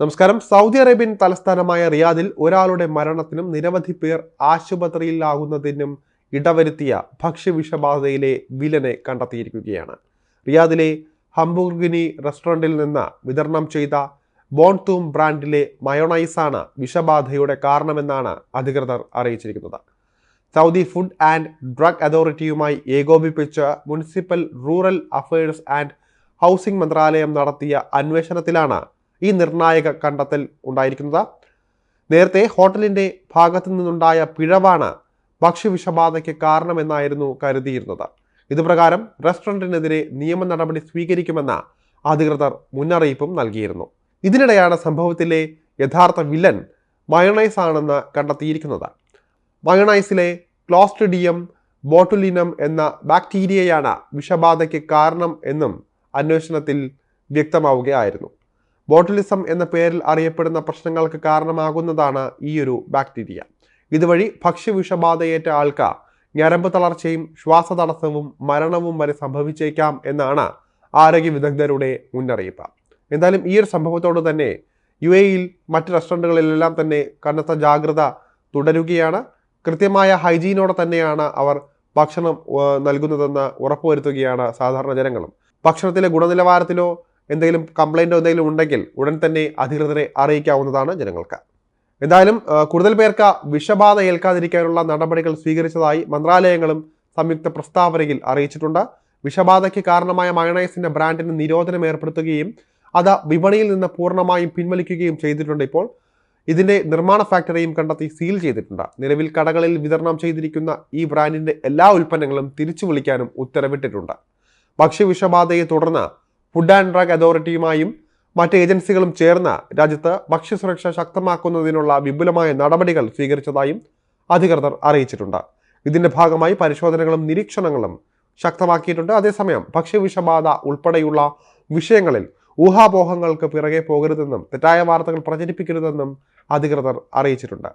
നമസ്കാരം. Saudi Arabian തലസ്ഥാനമായ റിയാദിൽ ഒരാളുടെ മരണത്തിനും നിരവധി പേർ ആശുപത്രിയിലാകുന്നതിനും ഇടവരുത്തിയ ഭക്ഷ്യവിഷബാധയിലെ വിലനെ കണ്ടെത്തിയിരിക്കുകയാണ്. റിയാദിലെ ഹംബുർഗിനി റെസ്റ്റോറന്റിൽ നിന്ന് വിതരണം ചെയ്ത ബോൺതൂം ബ്രാൻഡിലെ മയോണൈസാണ് വിഷബാധയുടെ കാരണമെന്നാണ് അധികൃതർ അറിയിച്ചിരിക്കുന്നത്. സൗദി ഫുഡ് ആൻഡ് ഡ്രഗ് അതോറിറ്റിയുമായി ഏകോപിപ്പിച്ച് municipal rural affairs and housing മന്ത്രാലയം നടത്തിയ അന്വേഷണത്തിലാണ് ഈ നിർണായക കണ്ടെത്തൽ ഉണ്ടായിരിക്കുന്നത്. നേരത്തെ ഹോട്ടലിന്റെ ഭാഗത്തു നിന്നുണ്ടായ പിഴവാണ് ഭക്ഷ്യവിഷബാധയ്ക്ക് കാരണമെന്നായിരുന്നു കരുതിയിരുന്നത്. ഇതുപ്രകാരം റെസ്റ്റോറന്റിനെതിരെ നിയമ നടപടി സ്വീകരിക്കുമെന്ന അധികൃതർ മുന്നറിയിപ്പും നൽകിയിരുന്നു. ഇതിനിടെയാണ് സംഭവത്തിലെ യഥാർത്ഥ വില്ലൻ മയണൈസ് ആണെന്ന് കണ്ടെത്തിയിരിക്കുന്നത്. മയണൈസിലെ ക്ലോസ്ട്രിഡിയം ബോട്ടുലിനം എന്ന ബാക്ടീരിയയാണ് വിഷബാധയ്ക്ക് കാരണം എന്നും അന്വേഷണത്തിൽ വ്യക്തമാവുകയായിരുന്നു. ബോട്ടുലിസം എന്ന പേരിൽ അറിയപ്പെടുന്ന പ്രശ്നങ്ങൾക്ക് കാരണമാകുന്നതാണ് ഈയൊരു ബാക്ടീരിയ. ഇതുവഴി ഭക്ഷ്യവിഷബാധയേറ്റ ആൾക്ക് ഞരമ്പ് തളർച്ചയും ശ്വാസതടസ്സവും മരണവും വരെ സംഭവിച്ചേക്കാം എന്നാണ് ആരോഗ്യ വിദഗ്ധരുടെ മുന്നറിയിപ്പ്. എന്തായാലും ഈ ഒരു സംഭവത്തോട് തന്നെ യു എയിൽ മറ്റ് റെസ്റ്റോറന്റുകളിലെല്ലാം തന്നെ കനത്ത ജാഗ്രത തുടരുകയാണ്. കൃത്യമായ ഹൈജീനോടെ തന്നെയാണ് അവർ ഭക്ഷണം നൽകുന്നതെന്ന് ഉറപ്പുവരുത്തുകയാണ് സാധാരണ ജനങ്ങളും. ഭക്ഷണത്തിലെ ഗുണനിലവാരത്തിലോ എന്തെങ്കിലും കംപ്ലൈന്റോ എന്തെങ്കിലും ഉണ്ടെങ്കിൽ ഉടൻ തന്നെ അധികൃതരെ അറിയിക്കാവുന്നതാണ് ജനങ്ങൾക്ക്. എന്തായാലും കൂടുതൽ പേർക്ക് വിഷബാധ ഏൽക്കാതിരിക്കാനുള്ള നടപടികൾ സ്വീകരിച്ചതായി മന്ത്രാലയങ്ങളും സംയുക്ത പ്രസ്താവനയിൽ അറിയിച്ചിട്ടുണ്ട്. വിഷബാധയ്ക്ക് കാരണമായ മയണൈസിന്റെ ബ്രാൻഡിന് നിരോധനം ഏർപ്പെടുത്തുകയും അത് വിപണിയിൽ നിന്ന് പൂർണമായും പിൻവലിക്കുകയും ചെയ്തിട്ടുണ്ട് ഇപ്പോൾ. ഇതിന്റെ നിർമ്മാണ ഫാക്ടറിയും കണ്ടെത്തി സീൽ ചെയ്തിട്ടുണ്ട്. നിലവിൽ കടകളിൽ വിതരണം ചെയ്തിരിക്കുന്ന ഈ ബ്രാൻഡിന്റെ എല്ലാ ഉൽപ്പന്നങ്ങളും തിരിച്ചു വിളിക്കാനും ഉത്തരവിട്ടിട്ടുണ്ട്. ഭക്ഷ്യ വിഷബാധയെ തുടർന്ന് ഫുഡ് ആൻഡ് ഡ്രഗ് അതോറിറ്റിയുമായും മറ്റ് ഏജൻസികളും ചേർന്ന് രാജ്യത്ത് ഭക്ഷ്യസുരക്ഷ ശക്തമാക്കുന്നതിനുള്ള വിപുലമായ നടപടികൾ സ്വീകരിച്ചതായും അധികൃതർ അറിയിച്ചിട്ടുണ്ട്. ഇതിന്റെ ഭാഗമായി പരിശോധനകളും നിരീക്ഷണങ്ങളും ശക്തമാക്കിയിട്ടുണ്ട്. അതേസമയം ഭക്ഷ്യവിഷബാധ ഉൾപ്പെടെയുള്ള വിഷയങ്ങളിൽ ഊഹാപോഹങ്ങൾക്ക് പിറകെ പോകരുതെന്നും തെറ്റായ വാർത്തകൾ പ്രചരിപ്പിക്കരുതെന്നും അധികൃതർ അറിയിച്ചിട്ടുണ്ട്.